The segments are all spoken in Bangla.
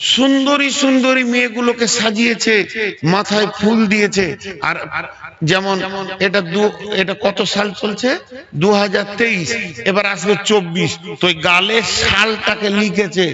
সুন্দরী সুন্দরী মেয়েগুলোকে সাজিয়েছে, মাথায় ফুল দিয়েছে। আর যেমন এটা দু, এটা কত সাল চলছে? দু হাজার তেইশ। এবার আসবে চব্বিশ। তো গালে সালটাকে লিখেছে।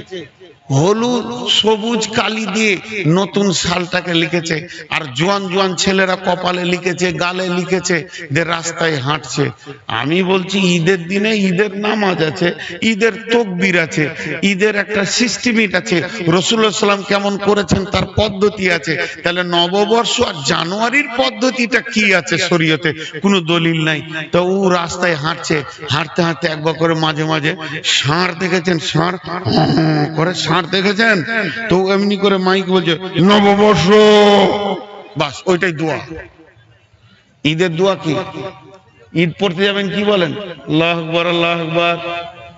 হলুদ, সবুজ, কালি দিয়ে নতুন সালটাকে লিখেছে। আর জোয়ান জোয়ান ছেলেরা কপালে লিখেছে, গালে লিখেছে যে রাস্তায় হাঁটছে। আমি বলছি, ঈদের দিনে ঈদের নামাজ আছে, ঈদের তকবির আছে, ঈদের একটা সিস্টেমিট আছে। রসুল্লাহ সাল্লাম কেমন করেছেন, তার পদ্ধতি আছে। তাহলে নববর্ষ আর জানুয়ারির পদ্ধতিটা কি আছে শরীয়তে? কোনো দলিল নাই। তো ও রাস্তায় হাঁটছে, হাঁটতে হাঁটতে একবার করে মাঝে মাঝে ষাঁড় দেখেছেন ষাঁড় হ্যাঁ করে ষাঁড় দেখেছেন? তো এমনি করে মাইক বলছে, নববর্ষ। বাস, ওইটাই দোয়া। ঈদের দোয়া কি? ঈদ পড়তে যাবেন কি বলেন? আল্লাহ আকবর আল্লাহ আকবর।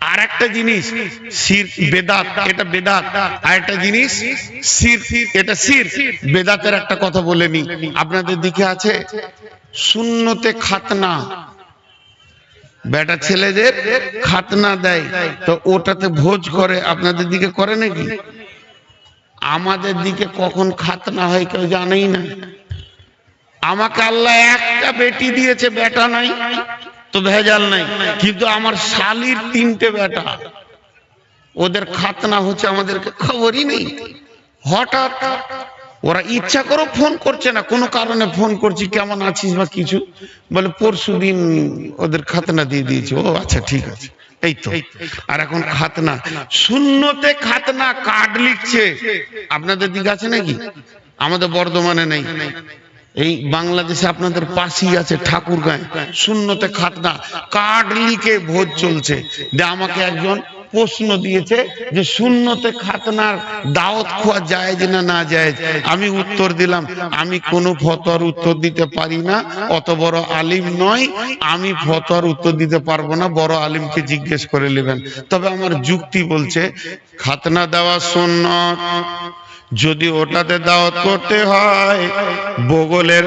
আর একটা জিনিস সির বেদাত, এটা বেদাত। আর একটা জিনিস সির এটা সির বেদাতের একটা কথা বলে নি। আপনাদের দিকে আছে, শূন্যতে খাতনা। বেটা ছেলেদের খাতনা দেয়, তো ওটাতে ভোজ করে। আপনাদের দিকে করে নাকি? আমাদের দিকে কখন খাতনা হয় কেউ জানেই না। আমাকে আল্লাহ একটা বেটি দিয়েছে, বেটা নাই। তো ভেজাল নাই। কিন্তু আমার শালির তিনটে বেটা, ওদের খাতনা হচ্ছে আমাদেরকে খবরই নেই। হঠাৎ ওরা ইচ্ছা করে ফোন করছে না, কোনো কারণে ফোন করছি, কেমন আছিস বা কিছু? বলে পরশু দিন ওদের খাতনা দিয়ে দিয়েছে। ও আচ্ছা ঠিক আছে। এই তো। আর এখন খাতনা। শূন্যতে খাতনা কার্ড লিখছে। আপনাদের দিকে আছে নাকি? আমাদের বর্ধমানে নেই। এই বাংলাদেশে আপনাদের পাশেই আছে ঠাকুরগাঁয় শূন্যতে খাতনা। কার্ড লিখে ভোজ চলছে। যে আমাকে একজন প্রশ্ন দিয়েছে যে শূন্যতে খাতনার দাওয়াত খোয়া যায় না না যায়। আমি উত্তর দিলাম, আমি কোনো ফতোয়ার উত্তর দিতে পারি না, অত বড় আলিম নয় আমি ফতোয়ার উত্তর দিতে পারব না, বড় আলিমকে জিজ্ঞেস করে নেবেন। তবে আমার যুক্তি বলছে, খাতনা দেওয়া সুন্নত যদি ওটাতে দাওয়াত করতে হয়, বগলের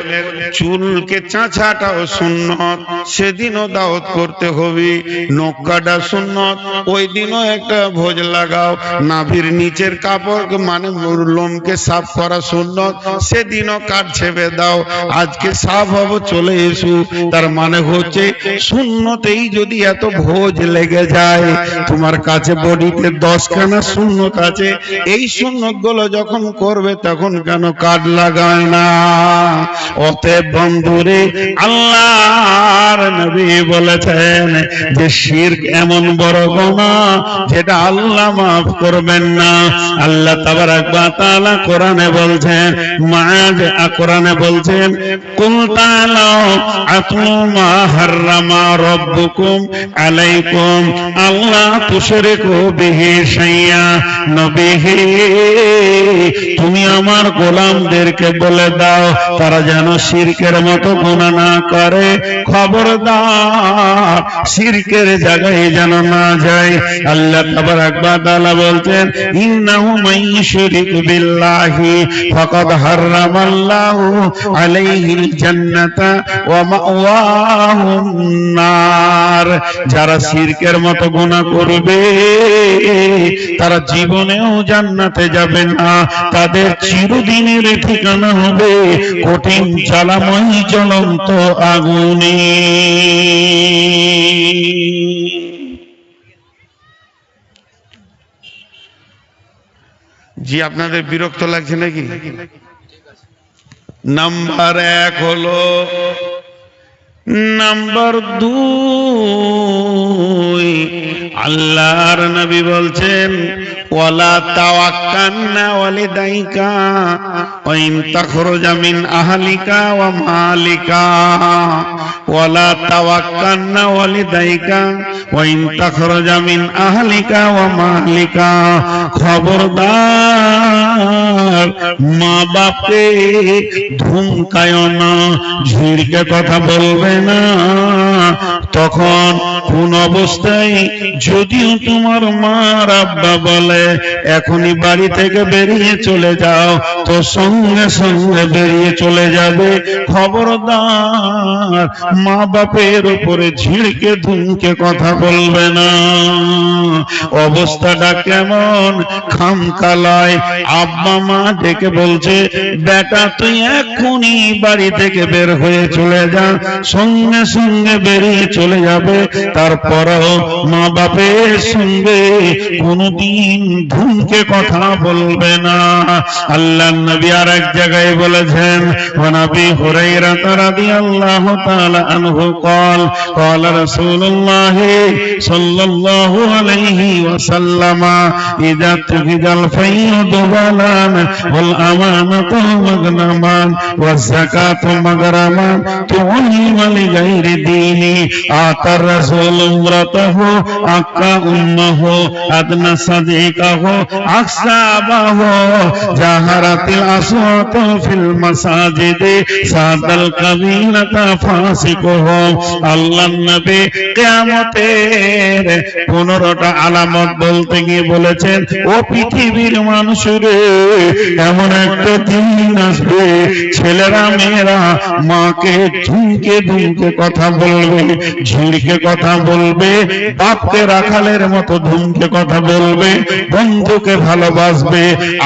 চুলকে চাঁচাটাও সুন্নত, সেদিনও দাওয়াত করতে হবে নক্কাটা সুন্নত ওই দিনও একটা ভোজ লাগাও, নাভির নিচের কাপড় মানে লোমকে সাফ করা সুন্নত, সেদিনও কাঠ ছেপে দাও, আজকে সাফ হব, চলে এসু, তার মানে হচ্ছে শূন্যতেই যদি এত ভোজ লেগে যায়, তোমার কাছে বডিতে দশখানা শূন্যত আছে, এই শূন্যতগুলো যখন করবে তখন কেন কাঠ লাগায় না? অতএব বন্ধুরে, আল্লাহর নবী বলেছেন যে শিরক এমন বড় গোনা যেটা আল্লাহ মাফ করবেন না। আল্লাহ তাবারাক ওয়া তাআলা কোরআনে বলছেন মাঝ কোরআনে বলছেন, কুল তাআলাও আতুমা হাররামা রাব্বুকুম আলাইকুম। আল্লাহ তুশরিকু বিহি শাইয়া নবীহি তুমি আমার গোলামদেরকে বলে দাও, তারা যেন শিরকের মতো গুণা না করে। খবরদার, শিরকের জায়গায় যেন না যায়। আল্লাহ তাবারাক ওয়া তাআলা বলছেন, ইন্নাহু মাইয়ুশরিক বিল্লাহি, ফাকাদ হারামাল্লাহু আলাইহিল জান্নাতা ওয়া মাওয়াহুন নার। যারা শিরকের মতো গোনা করবে, তারা জীবনেও জান্নাতে যাবে না। তাদের চিরদিনের ঠিকানা হবে কঠিন জ্বালাময় জ্বলন্ত আগুনে। জি, আপনাদের বিরক্ত লাগছে নাকি? নাম্বার এক হলো, নাম্বার দুই আল্লাহর নবী বলছেন, ওয়ালা তাওয়াক্কান্না ওয়ালিদাইকা, ওয়া ইন তাখরুজা মিন আহলিকা ওয়া মালিকা, ওয়ালা তাওয়াক্কান্না ওয়ালিদাইকা, ওয়া ইন তাখরুজা মিন আহলিকা ওয়া মালিকা। খবরদার মা বাপকে ধুমকায় না ঝিড়কে কথা বলবে না। তখন কোন অবস্থায় যদিও তোমার মার আব্বা বলে, এখনই বাড়ি থেকে বেরিয়ে চলে যাও, তো সঙ্গে সঙ্গে বেরিয়ে চলে যাবে। খবরদার মা বাপের উপরে ঝিড়কে ধুমকে কথা বলবে না। অবস্থাটা কেমন? খামকালায় আব্বা মা ডেকে বলছে বেটা তুই এখনই বাড়ি থেকে বের হয়ে চলে যা সঙ্গে সঙ্গে বেরিয়ে চলে যাবে তারপরও মা বাপের সঙ্গে কোনদিন ধুমকে কথা বলবে না আল্লাহ নবী আর এক জায়গায় বলেছেন ওনাবি হুরাইরা রাদিয়াল্লাহু তাআলা আনহু قال قال رسول الله صلى الله عليه وسلم إذا اتخذ الفيض بلان والأمانة مغنما والزكاة مغرما تعلم لغير ديني آتى الرسول امرته أكا أمه أدنى صديقه أكسابه جهرت الأصوات في المساجد ساد القبيلة فاسقه আল্লাহ নবী কিয়ামতের পনেরোটা আলামত বলতে গিয়ে বলেছেন ও পৃথিবীর মানুষের এমন একটা দিন আসবে, ছেলেরা, মেয়েরা মাকে ঝুঁকে ধুমকে কথা বলবে ঝিড়কে কথা বলবে, বাপকে রাখালের মতো ধুমকে কথা বলবে, বন্ধুকে ভালোবাসবে,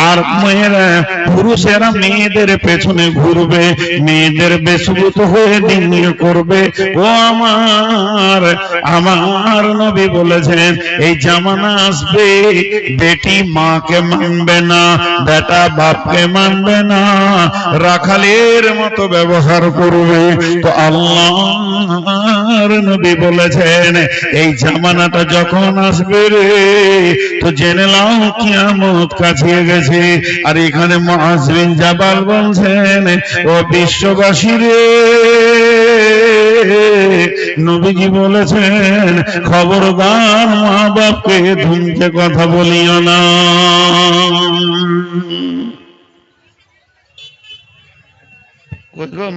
আর মেয়েরা, পুরুষেরা মেয়েদের পেছনে ঘুরবে, মেয়েদের বেশভূত হয়ে দিন করবে। ও আমার আমার নবী বলেছেন, এই জামানা আসবে, বেটি মাকে মানবে না, বেটা বাপকে মানবে না, রাখালের মতো ব্যবহার করবে। তো আল্লাহর নবী বলেছেন, এই জামানাটা যখন আসবে রে, তো জেনে নাও, কিয়ামত কাছিয়ে গেছে আর এখানে মহাজবিন জাবাল বলছেন, ও বিশ্ববাসী রে, নবীজি বলেছেন, খবরদার মা বাপকে ধুমকে কথা বলিও না।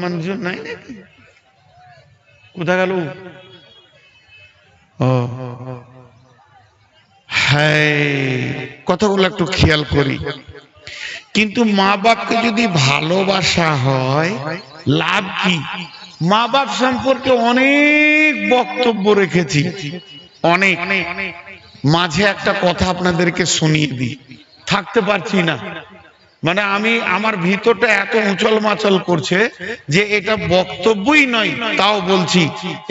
মঞ্জুর নাই নাকি? কোথা গেল কথাগুলো একটু খেয়াল করি। কিন্তু মা বাপকে যদি ভালোবাসা হয়, লাভ কি? মা বাপ সম্পর্কে অনেক বক্তব্য রেখেছি। অনেক। মাঝে একটা কথা আপনাদেরকে শুনিয়ে দিই। থাকতে পারছি না। মানে আমি, আমার ভিতরটা এত উচল মাচল করছে যে এটা বক্তব্যই নয়, তাও বলছি।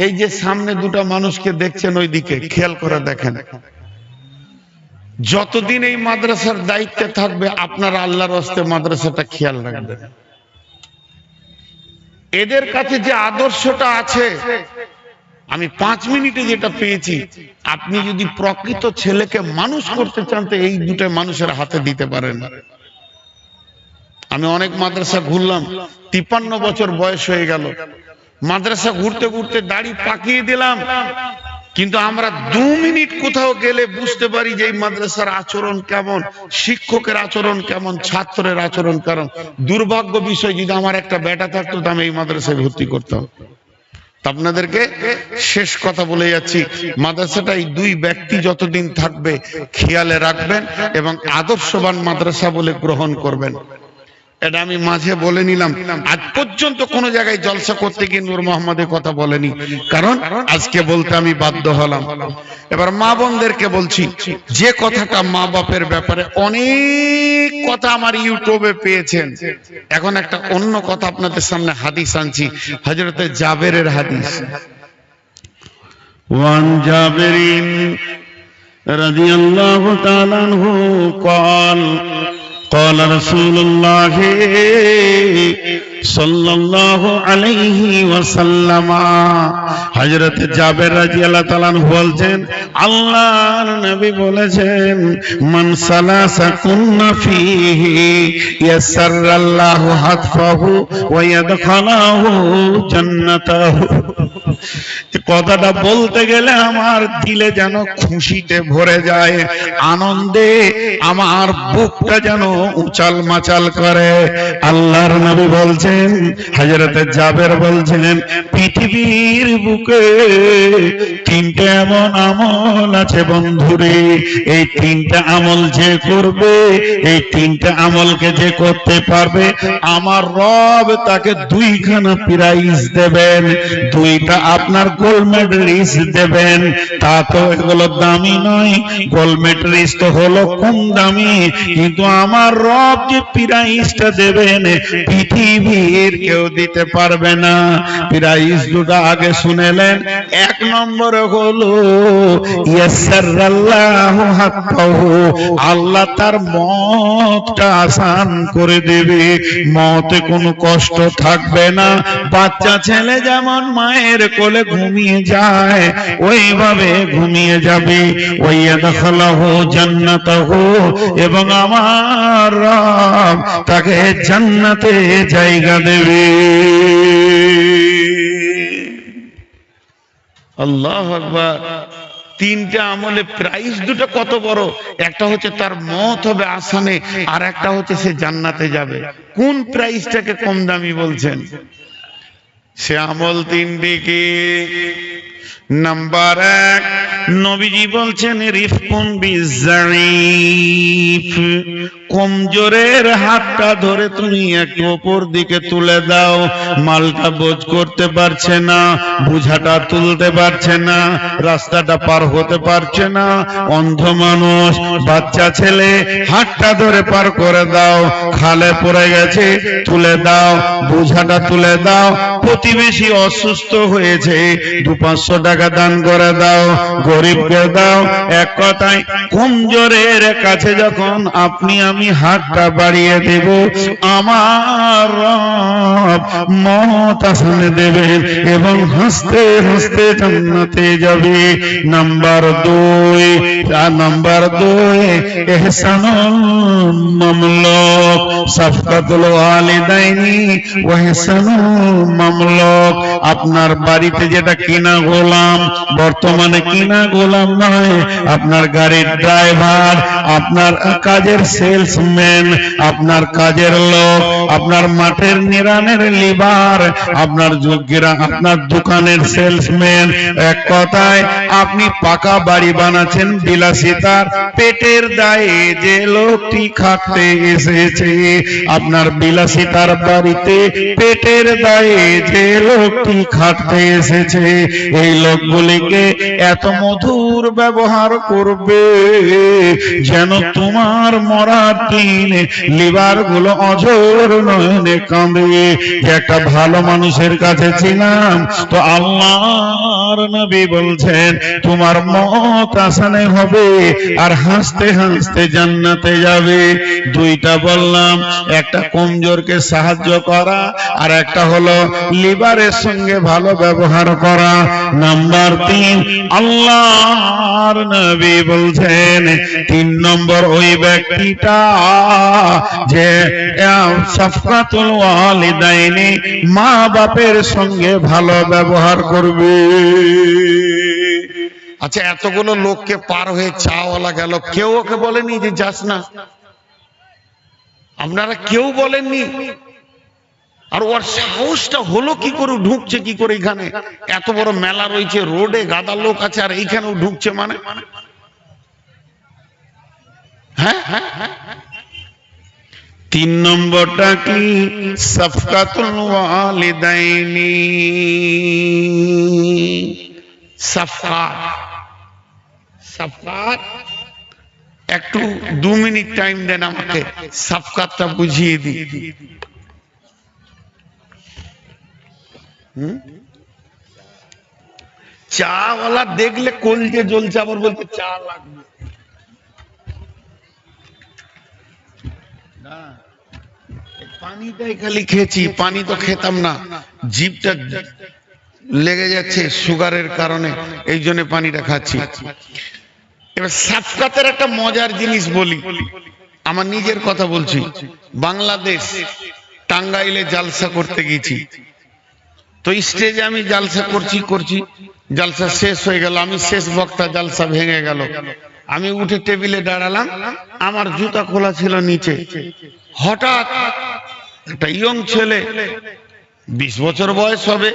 এই যে সামনে দুটো মানুষকে দেখছেন ওইদিকে, খেয়াল করে দেখেন। যতদিন এই মাদ্রাসার দায়িত্বে থাকবে, আপনারা আল্লাহর হস্তে মাদ্রাসাটা খেয়াল রাখবেন এদের কাছে যে আদর্শটা আছে, আমি পাঁচ মিনিটে যেটা পেয়েছি, আপনি যদি প্রকৃত ছেলেকে মানুষ করতে চান, তো এই দুটো মানুষের হাতে দিতে পারেন। আমি অনেক মাদ্রাসা ঘুরলাম, তিপ্পান্ন বছর বয়স হয়ে গেল। মাদ্রাসা ঘুরতে ঘুরতে দাড়ি পাকিয়ে দিলাম। কিন্তু আমরা দু মিনিট কোথাও গেলে বুঝতে পারি যে মাদ্রাসার আচরণ কেমন, শিক্ষকের আচরণ কেমন, ছাত্রের আচরণ কেমন। দুর্ভাগ্য বিষয়, যদি আমার একটা বেটা থাকতো তো আমি এই মাদ্রাসায় ভর্তি করতাম। আপনাদেরকে শেষ কথা বলে যাচ্ছি। মাদ্রাসাটা এই দুই ব্যক্তি যতদিন থাকবে, খেয়ালে রাখবেন এবং আদর্শবান মাদ্রাসা বলে গ্রহণ করবেন। এটা আমি মাঝে বলে নিলাম আজ পর্যন্ত কোন জায়গায় জলসা করতে গিয়ে নূর মোহাম্মদের কথা বলেনি কারণ আজকে বলতে আমি বাধ্য হলাম এবার মা বোনদেরকে বলছি যে কথাটা মা বাপের ব্যাপারে অনেক কথা আমার ইউটিউবে পেয়েছেন এখন একটা অন্য কথা আপনাদের সামনে হাদিস আনছি হজরতে জাবেরের হাদিস ওয়ান জাবেরিন রাদিয়াল্লাহু তাআলা আনহু قال قال رسول الله صلى الله عليه وسلم হযরত জাবের রাদিয়াল্লাহু তাআলা আনহু বলছেন আল্লাহর নবী বলেছেন মান সালাসা কুন্না ফিহি ইয়াসারাল্লাহু হাতফাহু ওয়া ইয়াদখালাহু জান্নাতাহু এই কথাটা বলতে গেলে আমার দিলে যেন খুশিতে ভরে যায়, আনন্দে আমার বুকটা যেন উচাল মাচাল করে। আল্লাহর নবী বলছেন, হযরতে জাবের বলছেন পৃথিবীর বুকে তিনটে এমন আমল আছে বন্ধুরে, এই তিনটা আমল যে করবে, এই তিনটা আমলকে যে করতে পারবে, আমার রব তাকে দুইখানা প্রাইজ দেবেন, দুইটা আপনার গোল্ড মেডেলিস দেবেন। তা তো এগুলো দামি নয়। গোল্ড মেডেলিস তো হলো কম দামি। কিন্তু আমার রব যে প্রাইজটা দেবেন, পৃথিবীর কেউ দিতে পারবে না। প্রাইজ দুটো আগে শুনেলেন। এক নম্বরে হলো আল্লাহ তার মতটা আসান করে দেবে। মতে কোনো কষ্ট থাকবে না। বাচ্চা ছেলে যেমন মায়ের কোলে ঘুমিয়ে যায়, ওইভাবে ঘুমিয়ে যাবে। ওই দখলাহু জান্নাতাহু, এবং আমার রব তাকে জান্নাতে জায়গা দেবে। আল্লাহ আকবার। তিনটা আমলে প্রাইস দুটো কত বড়? একটা হচ্ছে তার মত হবে আসানে, আর একটা হচ্ছে সে জান্নাতে যাবে। কোন প্রাইসটাকে কম দামি বলছেন? সে আমল দিকে নাম্বার এক নবীজি বলছেন রিফকুন বিজারিফ কমজোরের হাতটা ধরে তুমি একটু ওপর দিকে তুলে দাও। মালটা বোঝ করতে পারছে না, বুঝাটা তুলতে পারছে না, রাস্তাটা পার হতে পারছে না। অন্ধ মানুষ, বাচ্চা ছেলে, হাতটা ধরে পার করে দাও। খালে পড়ে গেছে, তুলে দাও, বুঝাটা তুলে দাও। প্রতিবেশী অসুস্থ হয়েছে দু পাঁচশো টাকা দান করে দাও, গরিবকে দাও। এক কথায়, কমজোরের কাছে যখন আপনি আমি হাতটা বাড়িয়ে দেব। আমার মত আসনে দেবেন এবং হাসতে হাসতে জান্নাতে যাবে। নাম্বার দুই নাম্বার দুই এহসানুল মামলুক, সাফকাতুল ওয়ালিদাইনি ওয়া ইহসানুল মামলুক। আপনার বাড়িতে যেটা কিনা গোলাম, বর্তমানে কিনা গোলাম নয়। আপনার গাড়ির ড্রাইভার, আপনার কাজের সেলসম্যান আপনার কাজের লোক, আপনার মাঠের নিরানের লিভার আপনার যোগ্যরা, আপনার দোকানের সেলসম্যান। এক কথায়, আপনি পাকা বাড়ি বানাচ্ছেন বিলাসিতার পেটের দায়ে। যে লোকটি খাটতে এসেছে, আপনার বিলাসিতার বাড়িতে পেটের দায়ে যে লোকটি খাটতে এসেছে, এই লোকগুলিকে এত মধুর ব্যবহার করবে, যেন তোমার মরার দিন লিভারগুলো অজর নয়নে কাঁদে। যে একটা ভালো মানুষের কাছে ছিলাম, তো আল্লাহর নবী বলছেন, তোমার মত আসানে হবে আর হাসতে হাসতে জান্নাতে যাবে। দুইটা বললাম, একটা কমজোরকে সাহায্য করা আর একটা হলো লিভারের সঙ্গে ভালো ব্যবহার করা। নাম্বার তিন, আল্লাহর নবী বলছেন, তিন নম্বর ওই ব্যক্তিটা যে সফকাতুল ওয়ালিদাইনি মা বাপের সঙ্গে ভালো ব্যবহার করবে। আচ্ছা এতগুলো লোককে পার হয়ে চাওয়ালা গেল। কেউ ওকে বলেনি যে যাস না? আপনারা কেউ বলেননি? আর ওর সাহসটা হলো কি করে ঢুকছে কি করে এখানে? এত বড় মেলা রয়েছে, রোডে গাদা লোক আছে, আর এইখানেও ঢুকছে মানে? হ্যাঁ তিন নম্বরটা কি সফকাতুল ওয়ালিদাইনি সাফকাত সাফকাত একটু দু মিনিট টাইম দেন আমাকে সাফকাতটা বুঝিয়ে দিই হুম? চাওয়ালা দেখলে কলজে জ্বলছে আবার বলতে চা লাগবে খালি খেয়েছি, পানি তো খেতাম না। জিভটা লেগে যাচ্ছে সুগারের কারণে, এই জন্য পানিটা খাচ্ছি। এবার সাফকাতের একটা মজার জিনিস বলি। আমার নিজের কথা বলছি। বাংলাদেশ টাঙ্গাইলে জালসা করতে গেছি তো স্টেজে আমি জালসা করছি করছি, জালসা শেষ হয়ে গেল। আমি শেষ বক্তা, জালসা ভেঙে গেল। আমি উঠে টেবিলে দাঁড়ালাম, আমার জুতা খোলা ছিল নিচে। হঠাৎ একটা ইয়ং ছেলে বিশ বছর বয়স হবে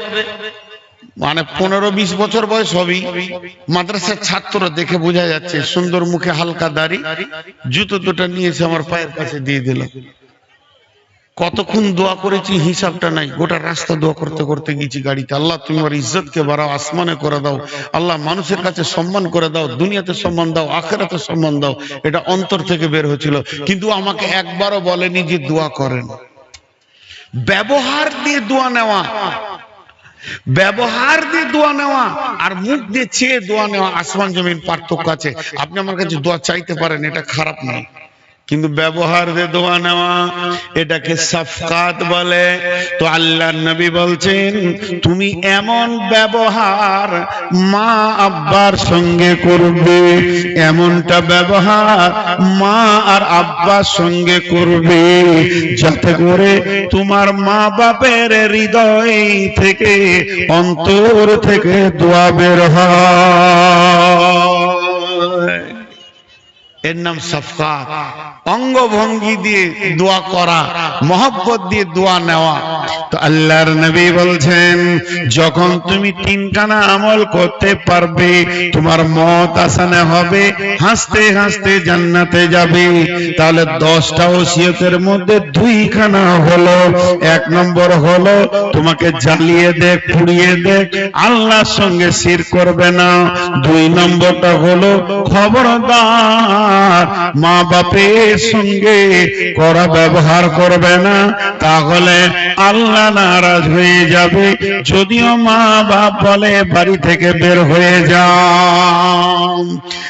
মানে পনেরো বিশ বছর বয়স হবেই, মাদ্রাসার ছাত্র দেখে বোঝা যাচ্ছে সুন্দর মুখে হালকা দাড়ি, জুতো দুটা নিয়েছে আমার পায়ের কাছে দিয়ে দিল। কতক্ষণ দোয়া করেছি, হিসাবটা নাই। গোটা রাস্তা দোয়া করতে করতে গেছি গাড়িতে। আল্লাহ, তুমি আমার ইজ্জতকে বাড়াও, আসমানে করে দাও। আল্লাহ, মানুষের কাছে সম্মান করে দাও, দুনিয়াতে সম্মান দাও, আখেরাতে সম্মান দাও। এটা অন্তর থেকে বের হয়েছিল। কিন্তু আমাকে একবারও বলেনি যে দোয়া করেন। ব্যবহার দিয়ে দোয়া নেওয়া। ব্যবহার দিয়ে দোয়া নেওয়া আর মুখ দিয়ে চেয়ে দোয়া নেওয়া আসমান জমিন পার্থক্য আছে। আপনি আমার কাছে দোয়া চাইতে পারেন, এটা খারাপ নয়। কিন্তু ব্যবহার দিয়ে দোয়া নেওয়া, এটাকে সাফকাত বলে। তো আল্লাহ নবী বলছেন, তুমি এমন ব্যবহার মা আব্বার সঙ্গে করবে, এমনটা ব্যবহার মা আর আব্বার সঙ্গে করবে, যাতে করে তোমার মা বাপের হৃদয় থেকে অন্তর থেকে দোয়া বের হয়। এর নাম সফকাত। অঙ্গভঙ্গি দিয়ে দোয়া করা, মহব্বত দিয়ে দোয়া নেওয়া। তো আল্লাহর নবী বলছেন, যখন তুমি তিনখানা আমল করতে পারবে, তোমার মত আসানে হবে, হাসতে হাসতে জান্নাতে যাবে। তাহলে দশটা ওসিয়তের মধ্যে দুইখানা হলো। এক নম্বর হলো, তোমাকে জ্বালিয়ে দেখ পুড়িয়ে দেখ আল্লাহর সঙ্গে শির করবে না। দুই নম্বরটা হলো, খবরদার। মা বাপের সঙ্গে করা ব্যবহার করবে না, তাহলে আল্লাহ নারাজ হয়ে যাবে। যদিও মা বাপ বলে বাড়ি থেকে বের হয়ে যাও।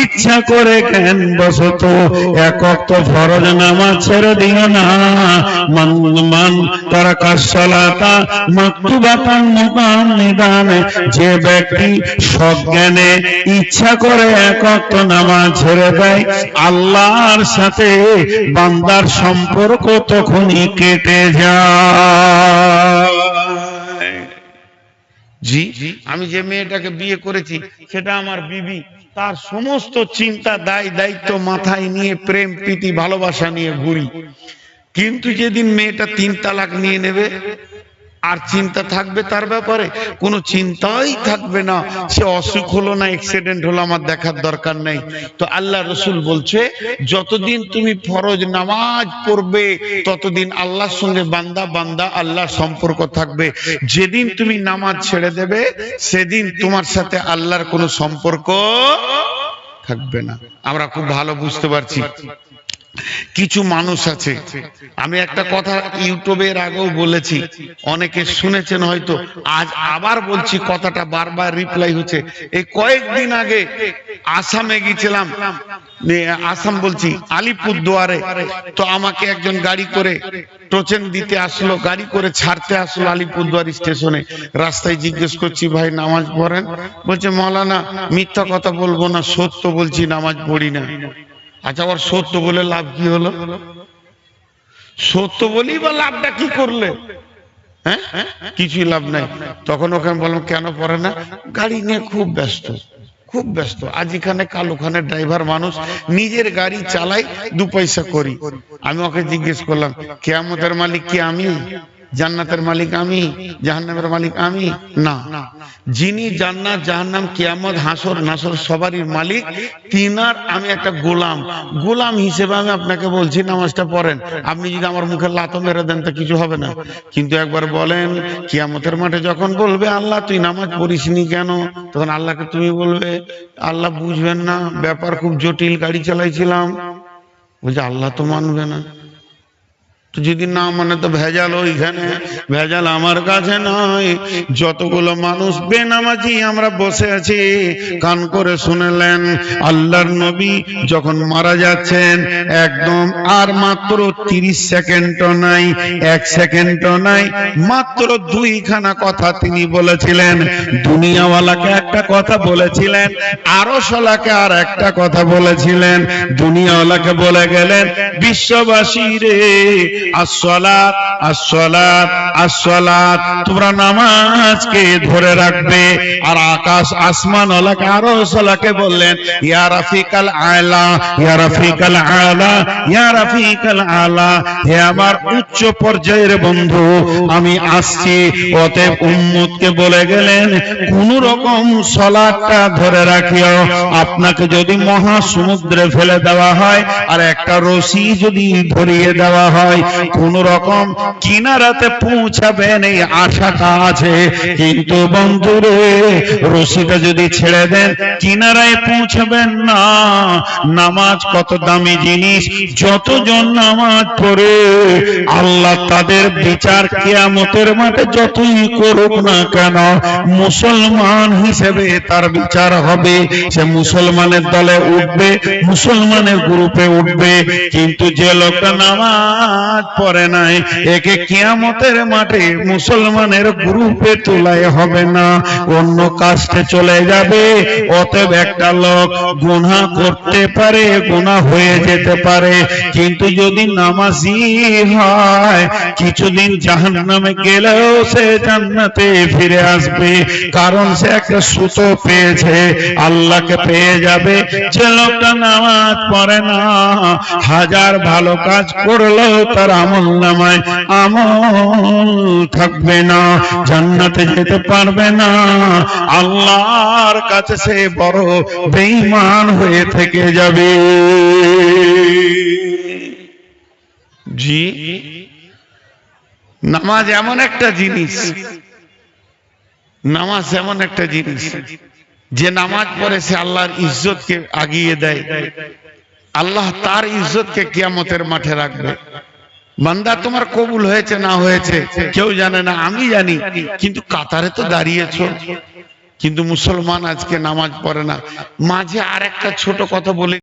ইচ্ছা করে কেন বসত? এক ওয়াক্ত ফরজ ছেড়ে দিও না। মাকতুবাতান মুতাআম্মিদান যে ব্যক্তি সজ্ঞানে ইচ্ছা করে এক ওয়াক্ত নামাজ ছেড়ে দেয়, আল্লাহর সাথে বান্দার সম্পর্ক তখনই কেটে যায়। জি? আমি যে মেয়েটাকে বিয়ে করেছি, সেটা আমার বিবি। তার সমস্ত চিন্তা, দায়, দায়িত্ব মাথায় নিয়ে, প্রেম, প্রীতি, ভালোবাসা নিয়ে ঘুরি। কিন্তু যেদিন মেয়েটা তিন তালাক নিয়ে নেবে আর চিন্তা থাকবে তার ব্যাপারে? কোনো চিন্তাই থাকবে না। সে অসুখ হলো না অ্যাক্সিডেন্ট হলো, আমার দেখার দরকার নেই। তো আল্লাহ রসুল বলছে, যতদিন তুমি ফরজ নামাজ পড়বে, ততদিন আল্লাহর সঙ্গে বান্দা বান্দা আল্লাহর সম্পর্ক থাকবে। যেদিন তুমি নামাজ ছেড়ে দেবে, সেদিন তোমার সাথে আল্লাহর কোনো সম্পর্ক থাকবে না। আমরা খুব ভালো বুঝতে পারছি। কিছু মানুষ আছে। আমি একটা কথা ইউটিউবের আগেও বলেছি। অনেকে শুনেছেন হয়তো। আজ আবার বলছি, কথাটা বারবার রিপ্লাই হচ্ছে। এই কয়েকদিন আগে আসামে গেছিলাম আসাম বলছি আলিপুর দুয়ারে তো আমাকে একজন গাড়ি করে টোচেন দিতে আসলো, গাড়ি করে ছাড়তে আসলো আলিপুরদুয়ার স্টেশনে। রাস্তায় জিজ্ঞেস করছি, ভাই, নামাজ পড়েন? বলছে, মৌলানা, মিথ্যা কথা বলব না, সত্য বলছি, নামাজ পড়ি না। আচ্ছা আবার সত্য বলে লাভ কি হলো? সত্য বলি বা লাভটা কি করলে? হ্যাঁ? কিছুই লাভ নাই। তখন ওখানে বললাম, কেন পড়ে না? গাড়ি নিয়ে খুব ব্যস্ত খুব ব্যস্ত। আজ এখানে কাল ওখানে ড্রাইভার মানুষ, নিজের গাড়ি চালাই দু পয়সা করি। আমি ওকে জিজ্ঞেস করলাম, কেয়ামতের মালিক কি আমি? জান্নাতের মালিক আমি, জাহান্নামের মালিক আমি? না। যিনি জান্নাত, জাহান্নাম, কিয়ামত, হাসর, নাসর সবারই মালিক, তিনার আমি একটা গোলাম। গোলাম হিসেবে আমি আপনাকে বলছি, নামাজটা পড়েন। আপনি যদি আমার মুখে লাতো মেরে দেন, তো কিছু হবে না। কিন্তু একবার বলেন, কিয়ামতের মাঠে যখন বলবে, আল্লাহ, তুই নামাজ পড়িসনি কেন? তখন আল্লাহকে তুমি বলবে, আল্লাহ, বুঝবেন না, ব্যাপার খুব জটিল, গাড়ি চালাইছিলাম। বলছে, আল্লাহ তো মানবে না। যদি না মানে তো ভেজাল ওইখানে, ভেজাল আমার কাছে নয়। যতগুলো মানুষ বেনামাজি আমরা বসে আছি, কান করে শুনেলেন, আল্লাহর নবী যখন মারা যাচ্ছেন, একদম আর মাত্র তিরিশ সেকেন্ডও নাই, এক সেকেন্ডও নাই, মাত্র দুইখানা কথা তিনি বলেছিলেন। দুনিয়াওয়ালাকে একটা কথা বলেছিলেন আরও সলাকে আর একটা কথা বলেছিলেন। দুনিয়াওয়ালাকে বলে গেলেন, বিশ্ববাসী রে তোমরা নামাজকে ধরে রাখবে। আর আকাশ আসমান আরও সলাকে বললেন, ইয়া রাফিকাল আলা, ইয়া রাফিকাল আলা হে আমার উচ্চ পর্যায়ের বন্ধু, আমি আসছি। বলে গেলেন, কোন রকম সলাটটা ধরে রাখিও। আপনাকে যদি মহা সমুদ্রে ফেলে দেওয়া হয়, আর একটা রশি যদি ধরিয়ে দেওয়া হয় কোন রকম কিনারাতে পৌঁছাবেন এই আশাটা আছে কিন্তু বন্ধুরে রশিটা যদি ছেড়ে দেন, কিনারায় পৌঁছাবেন না। নামাজ কত দামি জিনিস, যতজন নামাজ পড়ে, আল্লাহ তাদের বিচার মাঠে যতই করুক না কেন, মুসলমান হিসেবে তার বিচার হবে। সে মুসলমানের দলে উঠবে, মুসলমানের গ্রুপে উঠবে। কিন্তু যে লোকটা নামাজ পড়ে নাই। একে কিয়ামতের মাঠে মুসলমানের গ্রুপে তোলাই হবে না। অন্য কাস্টে চলে যাবে। অতএব একটা লোক গুনাহ করতে পারে, গুনাহ হয়ে যেতে পারে। কিন্তু যদি নামাজি হয়, কিছুদিন জাহান্নামে গেলেও সে জান্নাতে ফিরে আসবে। কারণ সে একটা সুতো পেয়েছে। আল্লাহকে পেয়ে যাবে। যে লোকটা নামাজ পড়ে না, হাজার ভালো কাজ করলেও তার আমল নামায় আমল থাকবে না, জান্নাতে যেতে পারবে না। আল্লাহর কাছে সে বড় বেঈমান হয়ে থেকে যাবে। জি, নামাজ এমন একটা জিনিস, নামাজ এমন একটা জিনিস, যে নামাজ পড়ে সে আল্লাহর ইজ্জতকে আগিয়ে দেয়। আল্লাহ তার ইজ্জতকে কিয়ামতের মাঠে রাখবে। বান্দা তোমার কবুল হয়েছে, না হয়েছে, কেউ জানে না, আমি জানি, কিন্তু কাতারে তো দাঁড়িয়েছো। কিন্তু মুসলমান আজকে নামাজ পড়ে না। মাঝে আর একটা ছোট কথা বলে।